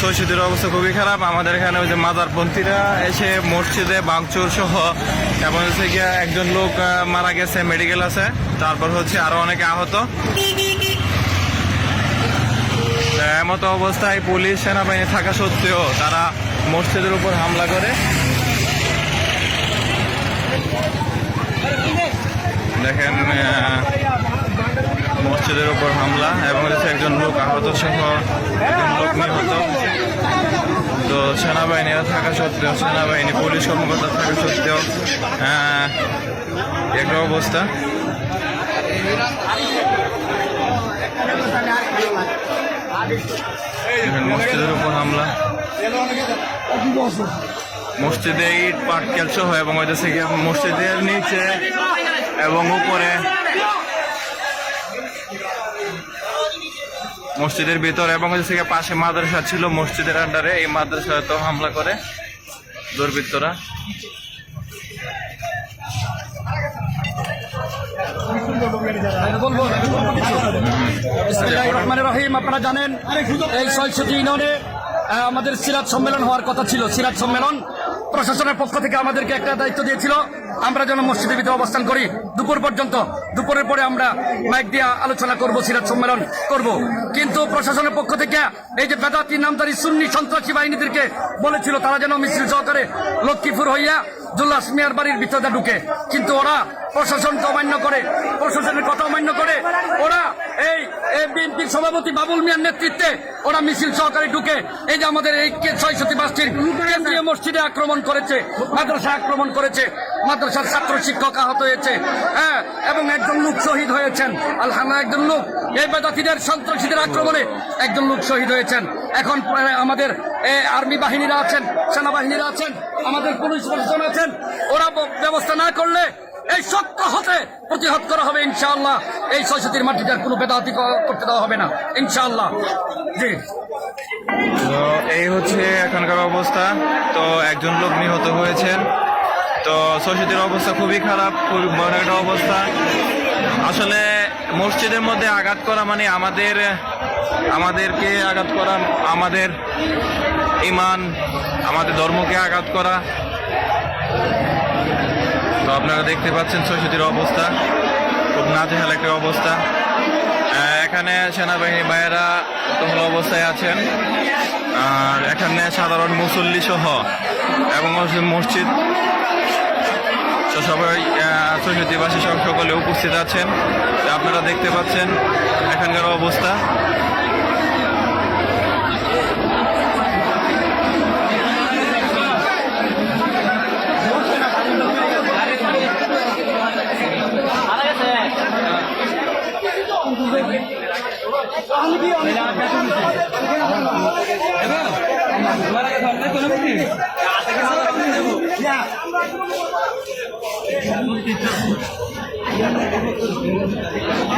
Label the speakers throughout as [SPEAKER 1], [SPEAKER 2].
[SPEAKER 1] সৈসিদের অবস্থা খুবই খারাপ। আমাদের এখানে ওই যে মাদারপন্থীরা এসে মসজিদে বাংচুর সহ এবং হচ্ছে গিয়ে একজন লোক মারা গেছে মেডিকেল আছে। তারপর হচ্ছে আরও অনেকে আহত। এমতো অবস্থায় পুলিশ, সেনাবাহিনী থাকা সত্ত্বেও তারা মসজিদের উপর হামলা করে। দেখেন মসজিদের উপর হামলা এবং হচ্ছে একজন লোক আহত সহ একজন লোক নিহত। সেনাবাহিনীরা থাকা সত্ত্বেও, সেনাবাহিনী, পুলিশ কর্মকর্তা থাকা সত্ত্বেও একটা অবস্থা। মসজিদের উপর হামলা। মসজিদে ইট, পাটকেল হয় এবং হইতেছে মসজিদের নিচে এবং উপরে মসজিদের ভিতর এবং হচ্ছে পাশে মাদ্রাসা ছিল। মসজিদের আন্ডারে এই মাদ্রাসা তো হামলা করে দুর্বৃত্তরা।
[SPEAKER 2] আপনারা জানেন এই ছয়শটি ইউনিয়নে আমাদের সিরাজ সম্মেলন হওয়ার কথা ছিল। সিরাজ সম্মেলন প্রশাসনের পক্ষ থেকে আমাদেরকে একটা দায়িত্ব দিয়েছিল। আমরা যেন মসজিদের ভিতরে অবস্থান করি। দুপুর পর্যন্ত, দুপুরের পরে আমরা মাইক দিয়ে আলোচনা করব, সিরাজ সম্মেলন করব। কিন্তু প্রশাসনের পক্ষ থেকে এই যে বেদাতি নামদারি সুন্নি সন্ত্রাসী বাহিনীদেরকে বলেছিল, তারা যেন মিছিল সহকারে লক্ষ্মীপুর হইয়া জুল্লাস মিয়ার বাড়ির ভিতরে ঢুকে। কিন্তু ওরা প্রশাসনকে অমান্য করে, প্রশাসনের কথা অমান্য করে সভাপতি বাবুল মিয়ার নেতৃত্বে ওরা মিছিল সহকারে ঢুকে এই যে আমাদের এই ছয়শতি বাসটির কেন্দ্রীয় মসজিদে আক্রমণ করেছে মাদ্রাসা আক্রমণ করেছে, মাদ্রাসার ছাত্র শিক্ষক আহত হয়েছে হ্যাঁ এবং একজন লোক শহীদ হয়েছেন। আলহামদুলিল্লাহ, একজন লোক। এই বেদাতিদের, সন্ত্রাসীদের আক্রমণে একজন লোক শহীদ হয়েছেন। এখন আমাদের আর্মি বাহিনীরা আছেন, সেনাবাহিনীরা আছেন, আমাদের পুলিশ প্রশাসন আছেন। ওরা ব্যবস্থা না করলে এই সত্য হতে প্রতিহত করা হবে ইনশাআল্লাহ। এই সরস্বতীর মাটিতে আর কোনো বেদাতি করতে দেওয়া হবে না, ইনশাআল্লাহ। জি।
[SPEAKER 1] তো এই হচ্ছে এখনকার অবস্থা। তো একজন লোক নিহত হয়েছেন। তো সরস্বতীর অবস্থা খুবই খারাপ, খুবই বড় একটা অবস্থা। আসলে মসজিদের মধ্যে আঘাত করা মানে আমাদের, আমাদেরকে আঘাত করা, আমাদের ইমান, আমাদের ধর্মকে আঘাত করা। তো আপনারা দেখতে পাচ্ছেন সরস্বতীর অবস্থা। খুব নাজেহাল একটা অবস্থা। এখানে সেনাবাহিনী ভাইয়েরা টহল অবস্থায় আছেন। আর এখানে সাধারণ মুসল্লি সহ এবং মসজিদ তো সবাই সরস্বতীবাসী সব সকলে উপস্থিত আছেন। আপনারা দেখতে পাচ্ছেন এখানকার অবস্থা।
[SPEAKER 3] আর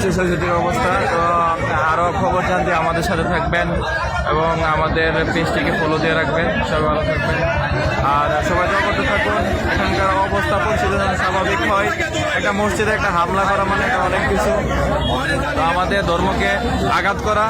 [SPEAKER 1] হচ্ছে সরস্বতীর অবস্থা। তো আরও খবর জানতে আমাদের সাথে থাকবেন এবং আমাদের পেজটিকে ফলো দিয়ে রাখবেন। সবাই ভালো থাকবেন। আর সবাই করতে থাকুন। এখানকার অবস্থা পরিস্থিতি স্বাভাবিক হয়। একটা মসজিদে একটা হামলা করা মানে অনেক কিছু। তো আমাদের ধর্মকে আঘাত করা।